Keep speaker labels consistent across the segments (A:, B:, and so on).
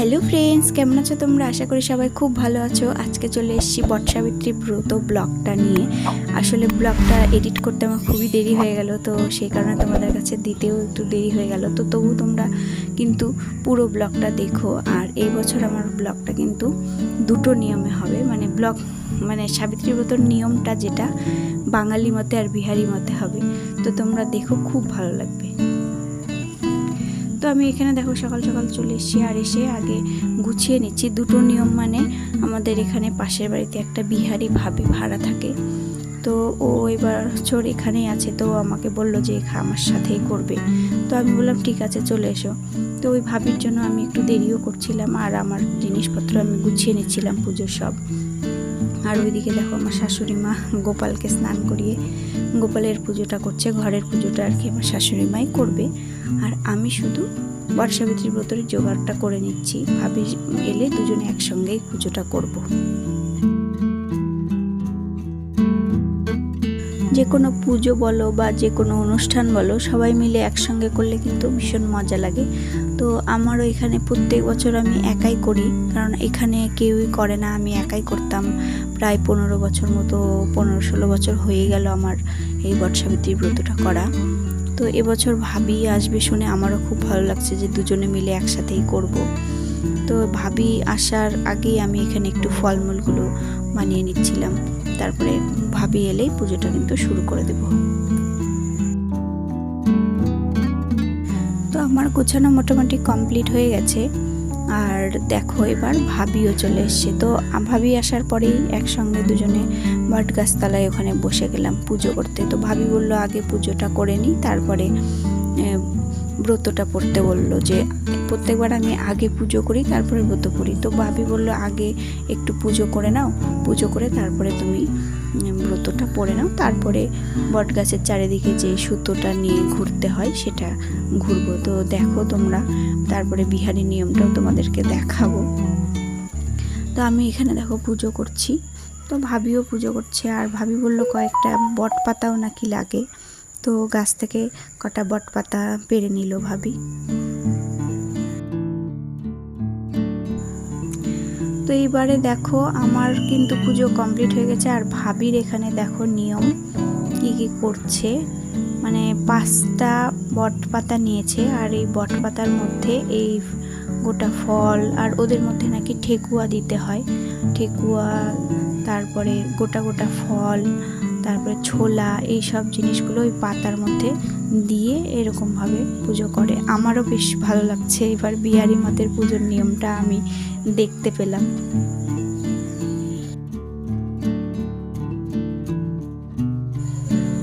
A: Hello friends, কেমন আছো তোমরা? আশা করি সবাই খুব ভালো আছো। আজকে চলে এসেছি বটসাবিত্রী ব্রত ব্লগটা নিয়ে। আসলে ব্লগটা এডিট করতে আমার খুবই দেরি হয়ে গেল, তো সেই কারণে তোমাদের কাছে দিতেও একটু দেরি হয়ে গেল। তো তবু তোমরা কিন্তু পুরো ব্লগটা দেখো। আর এই বছর আমার ব্লগটা কিন্তু দুটো নিয়মে হবে। মানে ব্লগ মানে সাবিত্রী ব্রতর নিয়মটা যেটা, বাঙালি মতে আর বিহারি মতে হবে। তো তোমরা দেখো, খুব ভালো লাগবে। আমি এখানে দেখো সকাল সকাল চলে এসেছি আর এসে আগে গুছিয়ে নিচ্ছি। দুটো নিয়ম মানে আমাদের এখানে পাশের বাড়িতে একটা বিহারি ভাবি ভাড়া থাকে। তো ও এবার চোর এখানেই আছে, তো আমাকে বলল যে আমার সাথেই করবে। তো আমি বললাম, ঠিক আছে, চলে এসো। তো ওই ভাবির জন্য আমি একটু দেরিও করছিলাম আর আমার জিনিসপত্র আমি গুছিয়ে নিচ্ছিলাম পুজোর সব। আর ওইদিকে দেখো আমার শাশুড়ি মা গোপালকে স্নান করিয়ে গোপালের পুজোটা করছে, ঘরের পুজোটা আর কি আমার শাশুড়ি মাই করবে আর আমি শুধু বর্ষাবিত্রী ব্রতের জোগাড়টা করে নিচ্ছি, ভাবি এলে দুজনে একসঙ্গেই পুজোটা করব। যে কোনো পুজো বলো বা যে কোনো অনুষ্ঠান বলো, সবাই মিলে একসঙ্গে করলে কিন্তু ভীষণ মজা লাগে। তো আমারও এখানে প্রত্যেক বছর আমি একাই করি, কারণ এখানে কেউই করে না, আমি একাই করতাম। প্রায় পনেরো বছর মতো, পনেরো ষোলো বছর হয়ে গেল আমার এই বটসাবিত্রী ব্রতটা করা। তো এবছর ভাবি আসবে শুনে আমারও খুব ভালো লাগছে যে দুজনে মিলে একসাথেই করব। তো ভাবি আসার আগেই আমি এখানে একটু ফলমূলগুলো বানিয়ে নিচ্ছিলাম। তারপরে ভাবি এলেই পুজোটা কিন্তু শুরু করে দেব। তো আমার গোছানো মোটামুটি কমপ্লিট হয়ে গেছে। আর দেখো এবার ভাবিও চলে এসছে। তো ভাবি আসার পরেই একসঙ্গে দুজনে বট গাছতলায় ওখানে বসে গেলাম পুজো করতে। তো ভাবি বলল, আগে পুজোটা করে নিই তারপরে ব্রতটা পড়তে বলল যে প্রত্যেকবার আমি আগে পুজো করি, তারপরে ব্রত পড়ি তো ভাবি বলল, আগে একটু পুজো করে নাও। পুজো করে তারপরে তুমি ব্রতটা পড়ে নাও। তারপরে বট গাছের চারিদিকে যে সুতোটা নিয়ে ঘুরতে হয়, সেটা ঘুরবো। তো দেখো তোমরা, তারপরে বিহারি নিয়মটাও তোমাদেরকে দেখাবো। তো আমি এখানে দেখো পুজো করছি। তো ভাবিও পুজো করছে, আর ভাবি বলল, কয়েকটা বট পাতাও নাকি লাগে। তো গাছ থেকে কটা বট পাতা পেরে নিল ভাবি। তো এইবারে দেখো আমার কিন্তু পুজো কমপ্লিট হয়ে গেছে। আর ভাবির এখানে দেখো নিয়ম, কি কি করছে। মানে পাঁচটা বট পাতা নিয়েছে আর এই বট পাতার মধ্যে এই গোটা ফল আর ওদের মধ্যে নাকি ঠেকুয়া দিতে হয়। ঠেকুয়া, তারপরে গোটা গোটা ফল তারপরে ছোলা এই সব জিনিসগুলো ওই পাতার মধ্যে দিয়ে এরকমভাবে পুজো করে। আমারও বেশ ভালো লাগছে। এবার বিহারি মতের পুজোর নিয়মটা আমি দেখতে পেলাম।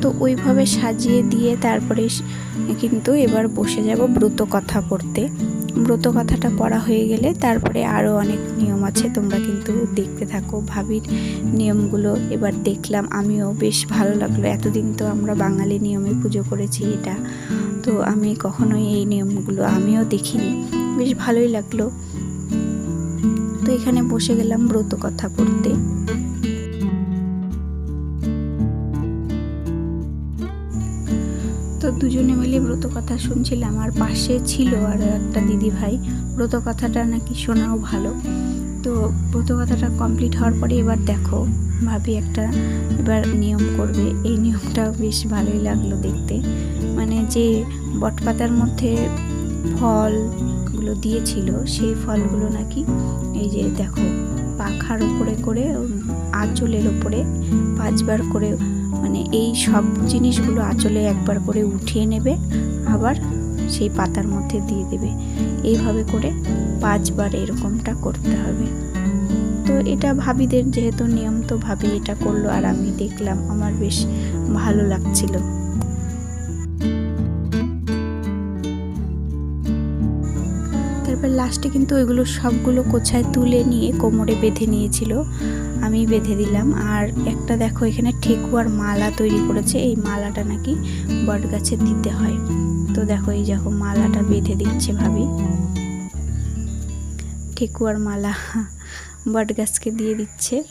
A: তো ওইভাবে সাজিয়ে দিয়ে তারপরে কিন্তু এবার বসে যাব ব্রত কথা পড়তে। ব্রত কথাটা পড়া হয়ে গেলে তারপরে আরও অনেক নিয়ম আছে, তোমরা কিন্তু দেখতে থাকো। ভাবির নিয়মগুলো এবার দেখলাম, আমিও বেশ ভালো লাগল। এতদিন তো আমরা বাঙালি নিয়মে পুজো করেছি এটা, তো আমি কখনোই এই নিয়মগুলো আমিও দেখিনি। বেশ ভালোই লাগল। তো এখানে বসে গেলাম ব্রত কথা পড়তে। দুজনে মিলে ব্রত কথা শুনছিলাম, আর পাশে ছিল আর একটা দিদি ভাই ব্রত কথাটা নাকি শোনাও ভালো। তো ব্রত কথাটা কমপ্লিট হওয়ার পরে এবার দেখো, ভাবি একটা এবার নিয়ম করবে। এই নিয়মটাও বেশ ভালোই লাগল দেখতে। মানে যে বটপাতার মধ্যে ফলগুলো দিয়েছিল, সেই ফলগুলো নাকি এই যে দেখো, পাখার উপরে করে আঁচলের ওপরে পাঁচবার করে মানে এই সব জিনিসগুলো আঁচলে একবার করে উঠিয়ে নেবে, আবার সেই পাতার মধ্যে দিয়ে দেবে। এইভাবে করে পাঁচবার এরকমটা করতে হবে। তো এটা ভাবিদের যেহেতু নিয়ম, তো ভাবি এটা করল আর আমি দেখলাম। আমার বেশ ভালো লাগছিল। লাস্টে কিন্তু ওইগুলো সবগুলো কোছায় তুলে নিয়ে কোমরে বেঁধে নিয়েছিল। আমি বেঁধে দিলাম। আর একটা দেখো, এখানে ঠেকুয়ার মালা তৈরি করেছে। এই মালাটা নাকি বট গাছে দিতে হয়। তো দেখো, এই দেখো, মালাটা বেঁধে দিচ্ছে ভাবি। ঠেকুয়ার মালা বট গাছকে দিয়ে দিচ্ছে।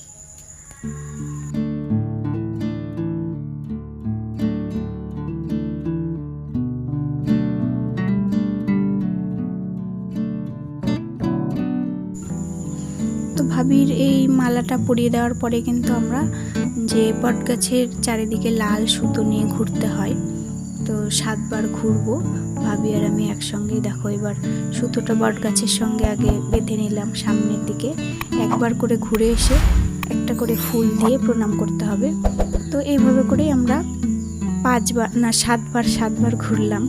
A: তো ভাবির এই মালাটা পরিয়ে দেওয়ার পরে কিন্তু আমরা যে বট গাছের চারিদিকে লাল সুতো নিয়ে ঘুরতে হয়, তো সাতবার ঘুরবো। ভাবি আর আমি একসঙ্গেই দেখো এবার সুতোটা বট গাছের সঙ্গে আগে বেঁধে নিলাম সামনের দিকে। একবার করে ঘুরে এসে একটা করে ফুল দিয়ে প্রণাম করতে হবে। তো এইভাবে করেই আমরা পাঁচবার না, সাতবার সাতবার ঘুরলাম।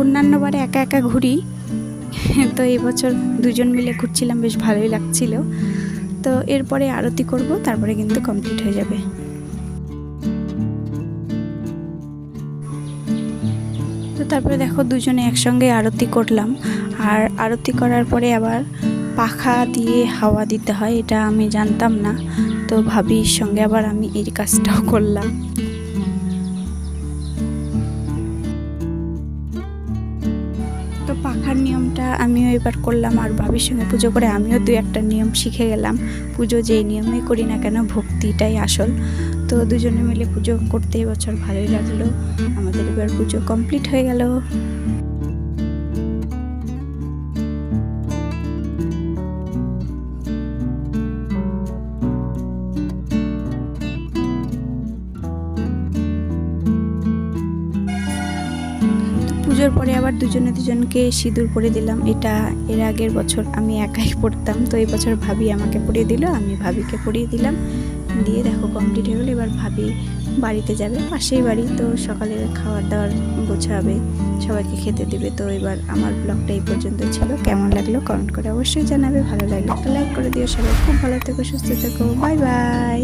A: অন্যান্য বারে একা একা ঘুরি। তো এবছর দুজন মিলে ঘুরছিলাম, বেশ ভালোই লাগছিল। তো এরপরে আরতি করব, তারপরে কিন্তু কমপ্লিট হয়ে যাবে। তো তারপরে দেখো দুজনে একসঙ্গে আরতি করলাম। আর আরতি করার পরে আবার পাখা দিয়ে হাওয়া দিতে হয়, এটা আমি জানতাম না। তো ভাবির সঙ্গে আবার আমি এই কাজটাও করলাম। আমিও এবার করলাম আর ভাবির সঙ্গে পুজো করে আমিও দু একটা নিয়ম শিখে গেলাম। পুজো যেই নিয়মেই করি না কেন ভক্তিটাই আসল। তো দুজনে মিলে পুজো করতে এবছর ভালোই লাগল। আমাদের এবার পুজো কমপ্লিট হয়ে গেল। পুজোর পরে আবার দুজনে দুজনকে সিঁদুর পরে দিলাম। এটা এর আগের বছর আমি একাই পড়তাম। তো এই বছর ভাবি আমাকে পরিয়ে দিল, আমি ভাবিকে পরিয়ে দিলাম। দিয়ে দেখো কমপ্লিট হয়ে গেলো, এবার ভাবি বাড়িতে যাবে, পাশেই বাড়ি। তো সকালে খাওয়ার দাওয়ার গোছাবে, সবাইকে খেতে দেবে। তো এবার আমার ব্লগটা এই পর্যন্ত ছিল। কেমন লাগল কমেন্ট করে অবশ্যই জানাবে। ভালো লাগলে একটা লাইক করে দিও। সবাই খুব ভালো থেকো, সুস্থ থেকো। Bye bye